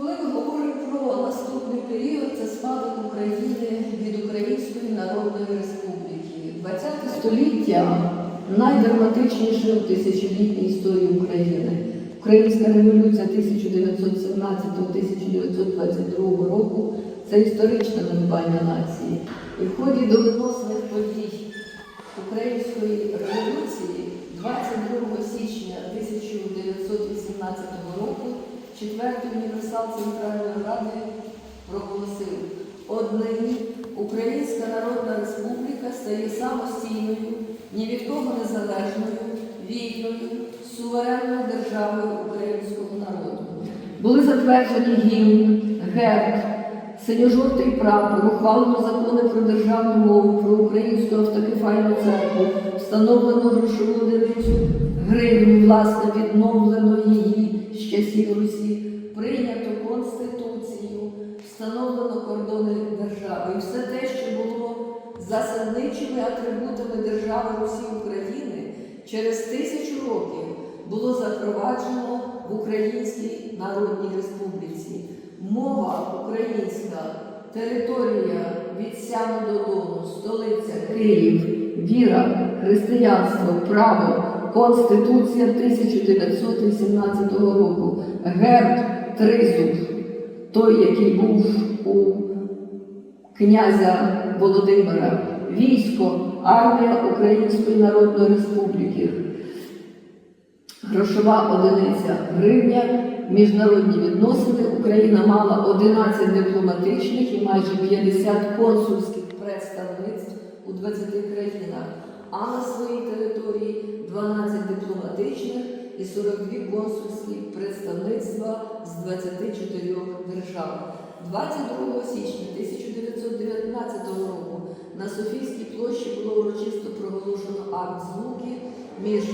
Коли ми говоримо про наступний період, це спадок України від Української Народної Республіки. 20 століття найдраматичніше у тисячолітній історії України. Українська революція 1917-1922 року це історичне надбання нації. І в ході доленосних подій Української революції 22 січня 1918 року Четвертий універсал Центральної Ради проголосив однині Українська Народна Республіка стає самостійною, ні від кого незалежною, вільною, суверенною державою українського народу. Були затверджені гімн, герб, синьо-жовтий прапор, ухвалено закони про державну мову, про українську автокефальну церкву, встановлено грошову одиницю гривню, власне, відновлено її часів Русі, прийнято Конституцію, встановлено кордони держави. І все те, що було засадничими атрибутами держави Русі України, через тисячу років було запроваджено в Українській Народній Республіці. Мова українська, територія від Сяну до Дону, столиця Київ, віра, християнство, право, Конституція 1918 року, герб тризуб, той, який був у князя Володимира, військо, армія Української Народної Республіки, грошова одиниця. Гривня, міжнародні відносини. Україна мала 11 дипломатичних і майже 50 консульських представництв у 20 країнах, а на своїй території 12 дипломатичних і 42 консульські представництва з 24 держав. 22 січня 1919 року на Софійській площі було урочисто проголошено акт злуки між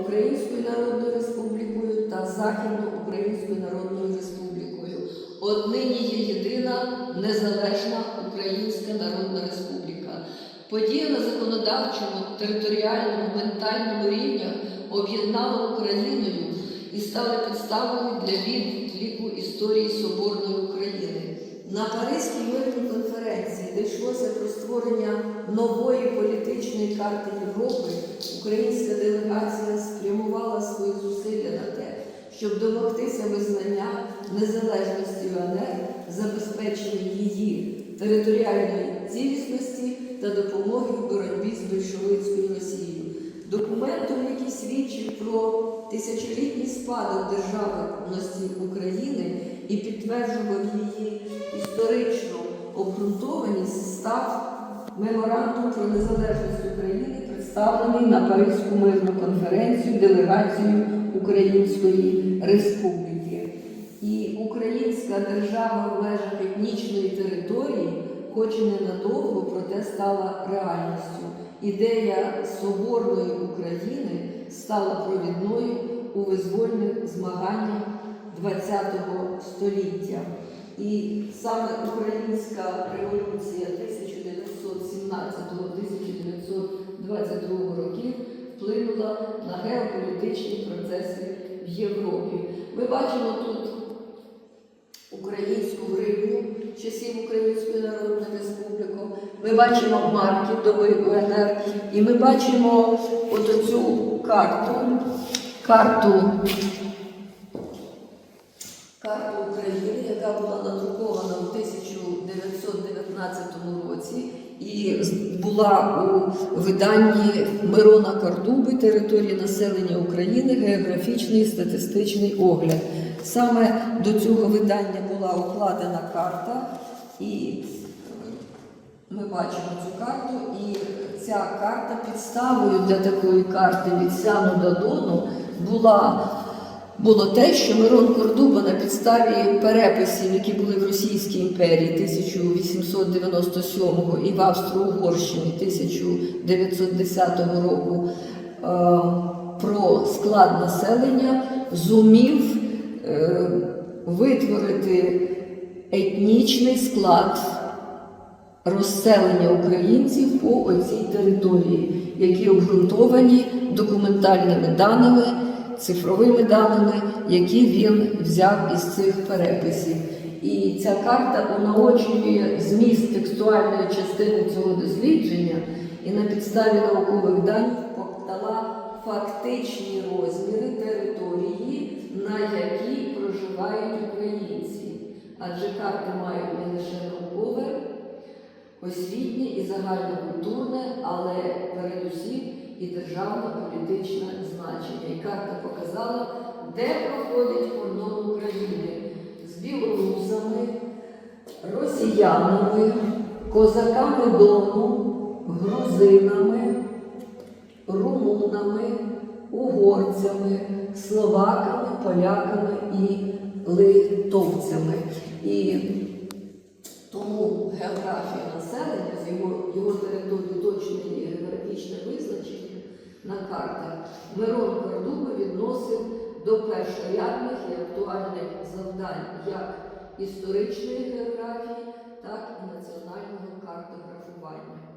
Українською Народною Республікою та Західноукраїнською Народною Республікою. Однині є єдина незалежна Українська Народна Республіка. Події на законодавчому, територіальному, ментальному рівнях об'єднали Україною і стали підставою для відліку історії Соборної України. На Паризькій мирній конференції, де йшлося про створення нової політичної карти Європи, українська делегація спрямувала свої зусилля на те, щоб домогтися визнання незалежності УНР, забезпечення її територіальної цілісності та допомоги в боротьбі з большевицькою Росією. Документом, який свідчив про тисячолітній спадок державності України і підтверджував її історичну обґрунтованість, став меморандум про незалежність України, представлений на Паризьку мирну конференцію делегацією Української Республіки. І українська держава в межах етнічної території, хоч і ненадовго, проте стала реальністю. Ідея Соборної України стала провідною у визвольних змаганнях ХХ століття. І саме українська революція 1917-1922 років вплинула на геополітичні процеси в Європі. Ми бачимо тут українську гривню часів Республіки. Ми бачимо марки доби УНР, і ми бачимо от цю карту, карту, карту України, яка була надрукована у 1919 році і була у виданні Мирона Кардуби Території населення України, географічний статистичний огляд. Саме до цього видання була укладена карта, і ми бачимо цю карту, і ця карта підставою для такої карти від Сяну до Дону була. Було те, що Мирон Кордуба на підставі переписів, які були в Російській імперії 1897 і в Австро-Угорщині 1910 року е, про склад населення, зумів е, витворити етнічний склад розселення українців по оцій території, які обґрунтовані документальними даними, цифровими даними, які він взяв із цих переписів. І ця карта унаочнює зміст текстуальної частини цього дослідження і на підставі наукових даних подала фактичні розміри території, на якій проживають українці. Адже карти мають не лише освітнє і загальнокультурне, але передусім і державно-політичне значення. І карта показала, де проходить кордон України з білорусами, росіянами, козаками Дону, грузинами, румунами, угорцями, словаками, поляками і литовцями. І тому географія населення з його, його території точне є географічне визначення на картах Мирон Кордуба відносив до першорядних і актуальних завдань як історичної географії, так і національного картографування.